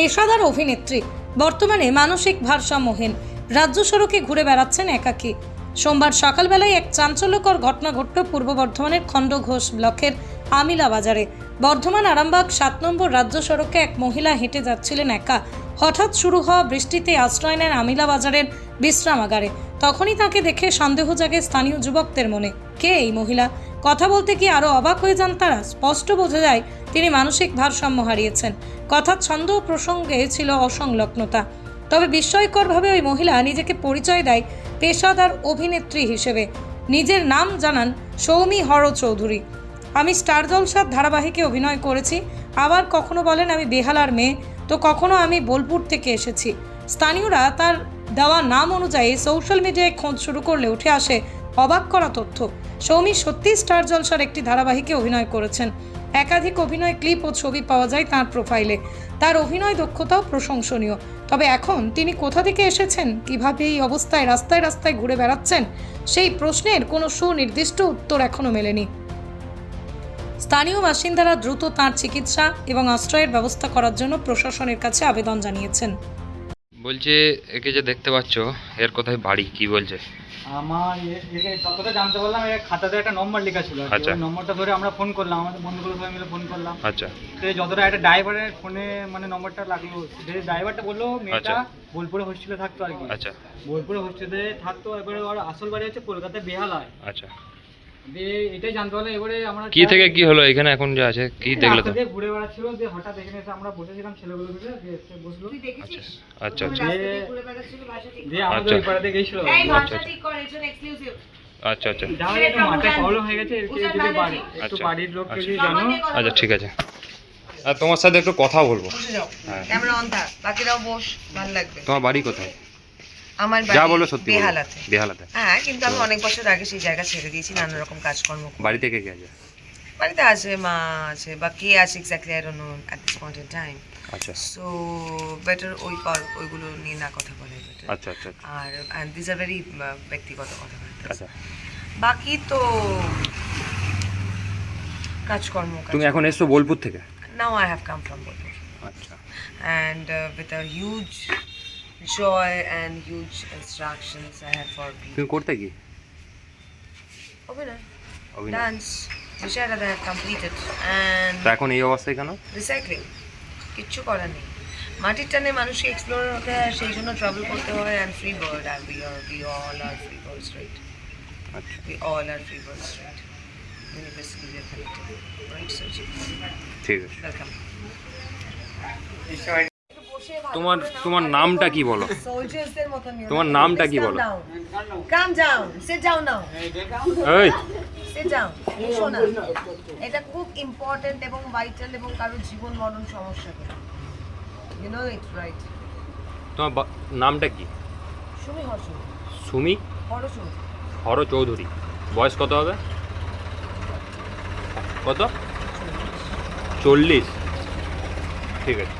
পেশাদার অভিনেত্রী। বর্তমানে মানসিক ভারসাম্যহীন। রাজ্য সড়কে ঘুরে বেড়াচ্ছেন একাকী। সোমবার সকালবেলায় এক চাঞ্চল্যকর ঘটনা ঘটল পূর্ব বর্ধমানের খণ্ডঘোষ ব্লকের আমিলা বাজারে বর্ধমান আরামবাগ সাত নম্বর রাজ্য সড়কে এক মহিলা হেঁটে যাচ্ছিলেন একা। হঠাৎ শুরু হওয়া বৃষ্টিতে আশ্রয় নেন আমিলা বাজারের বিশ্রামাগারে। তখনই তাকে দেখে সন্দেহ জাগে স্থানীয় যুবকদের মনে, কে এই মহিলা? কথা বলতে কি আরও অবাক হয়ে যান তারা। স্পষ্ট বোঝা যায় তিনি মানসিক ভারসাম্য হারিয়েছেন। কথা, ছন্দ প্রসঙ্গে ছিল অসংলগ্নতা। তবে বিস্ময়করভাবে ওই মহিলা নিজেকে পরিচয় দেয় পেশাদার অভিনেত্রী হিসেবে। নিজের নাম জানান সৌমি হর চৌধুরী আমি স্টার জলসার ধারাবাহিকে অভিনয় করেছি। আবার কখনো বলেন আমি বেহালার মেয়ে। তো কখনো আমি বোলপুর থেকে এসেছি। স্থানীয়রা তার দেওয়া নাম অনুযায়ী সোশ্যাল মিডিয়ায় খোঁজ শুরু করলে উঠে আসে অবাক করা তথ্য। সৌমি সত্যি স্টার জলসার একটি ধারাবাহিকে অভিনয় করেছেন। একাধিক অভিনয় ক্লিপ ও ছবি পাওয়া যায় তার প্রোফাইলে। তার অভিনয় দক্ষতাও প্রশংসনীয়। তবে এখন তিনি কোথা থেকে এসেছেন, কীভাবে এই অবস্থায় রাস্তায় রাস্তায় ঘুরে বেড়াচ্ছেন, সেই প্রশ্নের কোনো সুনির্দিষ্ট উত্তর এখনও মেলেনি। স্থানীয় বাসিন্দারা দ্রুত তার চিকিৎসা এবং আশ্রয়ের ব্যবস্থা করার জন্য প্রশাসনের কাছে আবেদন জানিয়েছেন। বলছে একে যে দেখতে পাচ্ছ এর কোথায় বাড়ি? কি বলছে? আমার একে যতটা জানতে পারলাম এর খাতাতে একটা নম্বর লেখা ছিল আচ্ছা। নম্বরটা ধরে আমরা ফোন করলাম আমাদের বন্ধুগুলো সবাই মিলে ফোন করলাম। আচ্ছা। তো যতটা একটা ড্রাইভারের ফোনে মানে নম্বরটা লাগল যে ড্রাইভারটা বলল মেয়েটা আচ্ছা। বোলপুরে হোস্টেলে থাকতো আর কি। আচ্ছা। বোলপুরে হোস্টেলে থাকতো এবারে ওর আসল বাড়ি হচ্ছে কলকাতায় বেহালায়। আচ্ছা। দিয়ে এটাই জানতে পারলাম এবারে আমরা কি থেকে কি হলো? এখানে এখন যে আছে কি দেখলে তো? ঘুরে বেড়াচ্ছিল যে হঠাৎ এখানে এসে আমরা বসেছিলাম ছেলেগুলো মিলে দিয়ে এসে বসল। আচ্ছা আচ্ছা। আচ্ছা দিয়ে আমাদের আচ্ছা। ওই পাড়াতে গেছিল আচ্ছা আচ্ছা। আচ্ছা মাথায় প্রবলেম হয়ে গেছে যদি বাড়ি একটু আচ্ছা। বাড়ির লোককে আচ্ছা। যদি জানো। আচ্ছা ঠিক আছে। আর তোমার সাথে একটু কথা বলব। হ্যাঁ। ক্যামেরা অন থাক বাকিরাও বস ভালো লাগবে। তোমার বাড়ি কোথায়? আমার যা বলো সত্যি বেহালাতে। বেহালাতে। হ্যাঁ কিন্তু আমি অনেক বছর আগে সেই জায়গা ছেড়ে দিয়েছি নানা রকম কাজকর্ম করে। বাড়ি থেকে কে আছে? বাড়িতে আছে মা আছে বা কে আছে exactly I don't know at this point in time আচ্ছা। সো বেটার ওই ওইগুলো নিয়ে না কথা বলে better। আচ্ছা আচ্ছা আর অ্যান্ড দিস আর ভেরি ব্যক্তিগত কথা আচ্ছা। বাকি তো কাজকর্ম তুমি এখন এসছো বোলপুর থেকে? Now I have come from Bolpur. আচ্ছা। Uh, with a huge joy and huge instructions I have for people. তুমি করতে কি? Obinay, অভিনয় dance, Vishara that I have completed and তা এখন এই অবস্থায় কেন? recycling. কিচ্ছু করার নেই। মাটির টানে মানুষকে এক্সপ্লোর হতে হয় সেই জন্য ট্রাভেল করতে হয় and free bird are we are we all are free birds right আচ্ছা। We all are free birds right university right ঠিক আছে। ওয়েলকাম তোমার তোমার নামটা কি বলো? তোমার নামটা কি বলো? Calm down sit down now এই। সিট ডাউন শোনা। এটা খুব ইম্পর্টেন্ট এবং ভাইটাল এবং কারও জীবন মরণ সমস্যা ইউ নো ইট রাইট তোমার নামটা কি? সুমি হর্ষণ সুমি? বড় সুমি হর চৌধুরী। বয়স কত হবে? কত? চল্লিশ। ঠিক আছে।